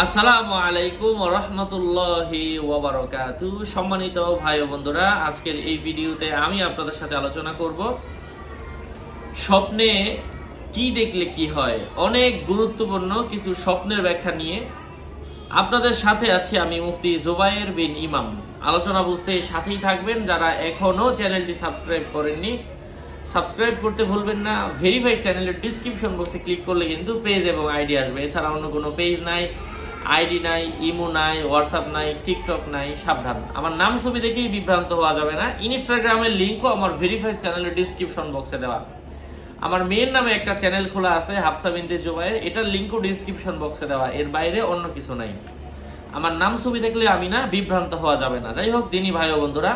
আসসালামু আলাইকুম রহমতুল্লাহি ওবরকাতু সম্মানিত ভাই ও বন্ধুরা, আজকের এই ভিডিওতে আমি আপনাদের সাথে আলোচনা করব স্বপ্নে কি দেখলে কি হয়। অনেক গুরুত্বপূর্ণ কিছু স্বপ্নের ব্যাখ্যা নিয়ে। আপনাদের সাথে আছি আমি মুফতি জুবাইর বিন ইমাম। আলোচনা বুঝতে সাথেই থাকবেন যারা এখনও চ্যানেলটি সাবস্ক্রাইব করেননি। সাবস্ক্রাইব করতে ভুলবেন না। ভেরিফাইড চ্যানেলের ডিসক্রিপশন বক্সে ক্লিক করলে কিন্তু পেজ এবং আইডি আসবে। এছাড়া অন্য কোনো পেজ নাই। আইডি নাই, ইমো নাই, হোয়াটসঅ্যাপ নাই, টিকটক নাই, সাবধান। আমার নাম ছবি দেখেই বিভ্রান্ত হওয়া যাবে না। ইনস্টাগ্রামের লিঙ্কও আমার ভেরিফাইড চ্যানেলের ডিসক্রিপশন বক্সে দেওয়া। আমার মেয়ের নামে একটা চ্যানেল খোলা আছে হাফসা বিনতে জুবাইর এটার লিঙ্কও ডিসক্রিপশন বক্সে দেওয়া। এর বাইরে অন্য কিছু নাই। আমার নাম ছবি দেখলে আমি না বিভ্রান্ত হওয়া যাবে না। যাই হোক, দিনী ভাই ও বন্ধুরা,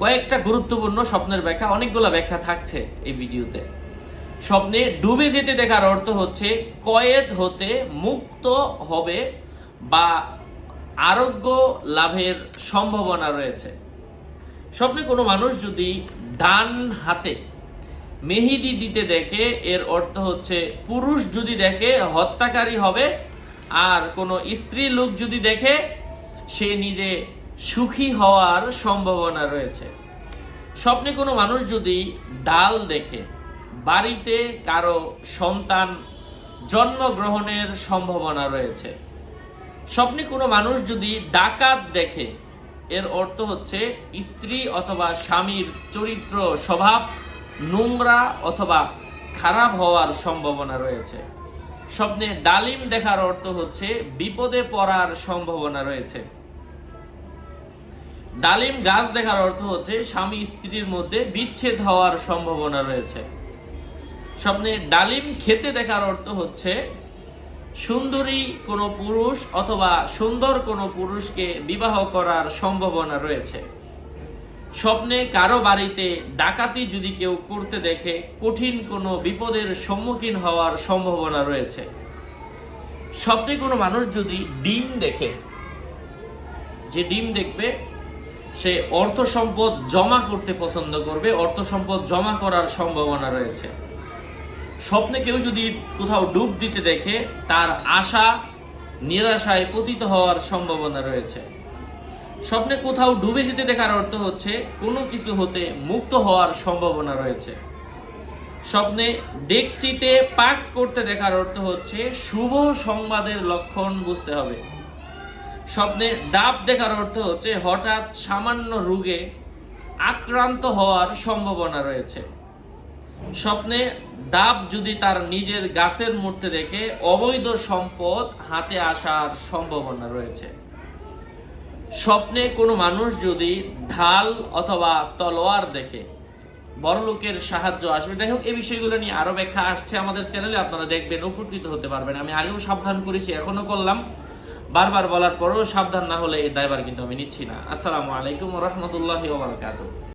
কয়েকটা গুরুত্বপূর্ণ স্বপ্নের ব্যাখ্যা, অনেকগুলো ব্যাখ্যা থাকছে এই ভিডিওতে স্বপ্নে ডুবে যেতে দেখার অর্থ হচ্ছে কয়েদ হতে মুক্ত হবে বা আরোগ্য লাভের সম্ভাবনা রয়েছে। স্বপ্নে কোনো মানুষ যদি ডান হাতে মেহেদি দিতে দেখে, এর অর্থ হচ্ছে পুরুষ যদি দেখে হত্যাকারী হবে, আর কোনো স্ত্রী লোক যদি দেখে, সে নিজে সুখী হওয়ার সম্ভাবনা রয়েছে। স্বপ্নে কোনো মানুষ যদি ডাল দেখে বাড়িতে কারও সন্তান জন্মগ্রহণের সম্ভাবনা রয়েছে। স্বপ্নে কোনো মানুষ যদি ডাকাত দেখে, এর অর্থ হচ্ছে স্ত্রী অথবা স্বামীর চরিত্র স্বভাব নোংরা অথবা খারাপ হওয়ার সম্ভাবনা রয়েছে। স্বপ্নে ডালিম দেখার অর্থ হচ্ছে বিপদে পড়ার সম্ভাবনা রয়েছে। ডালিম গাছ দেখার অর্থ হচ্ছে স্বামী স্ত্রীর মধ্যে বিচ্ছেদ হওয়ার সম্ভাবনা রয়েছে। স্বপ্নে ডালিম খেতে দেখার অর্থ হচ্ছে, সুন্দরী কোনো পুরুষ অথবা সুন্দর কোনো পুরুষকে বিবাহ করার সম্ভাবনা রয়েছে। স্বপ্নে কারও বাড়িতে ডাকাতি যদি কেউ করতে দেখে, কঠিন কোনো বিপদের সম্মুখীন হওয়ার সম্ভাবনা রয়েছে। স্বপ্নে কোনো মানুষ যদি ডিম দেখে, যে ডিম দেখবে, সে অর্থ সম্পদ জমা করতে পছন্দ করবে, অর্থ সম্পদ জমা করার সম্ভাবনা রয়েছে। স্বপ্নে কেউ যদি কোথাও ডুব দিতে দেখে, তার আশা নিরাশায় পতিত হওয়ার সম্ভাবনা রয়েছে। স্বপ্নে কোথাও ডুবে যেতে দেখার অর্থ হচ্ছে, কোনো কিছু হতে মুক্ত হওয়ার সম্ভাবনা রয়েছে। স্বপ্নে ডেকচিতে পাক করতে দেখার অর্থ হচ্ছে, শুভ সংবাদের লক্ষণ বুঝতে হবে। স্বপ্নে ডাব দেখার অর্থ হচ্ছে, হঠাৎ সামান্য রোগে আক্রান্ত হওয়ার সম্ভাবনা রয়েছে। স্বপ্নে ডাব যদি তার নিজের গাছের মূর্তি দেখে, অবৈধ সম্পদ হাতে আসার সম্ভাবনা রয়েছে। স্বপ্নে কোনো মানুষ যদি ঢাল অথবা তলোয়ার দেখে, বড় লোকের সাহায্য আসবে। যাই হোক, এই বিষয়গুলো নিয়ে আরও ব্যাখ্যা আসছে আমাদের চ্যানেলে, আপনারা দেখবেন, উপকৃত হতে পারবেন। আমি আগেও সাবধান করেছি এখনও করলাম। বারবার বলার পরেও সাবধান না হলে এই ড্রাইভার কিন্তু আমি নিচ্ছি না। আসসালামু আলাইকুম রহমতুল্লাহ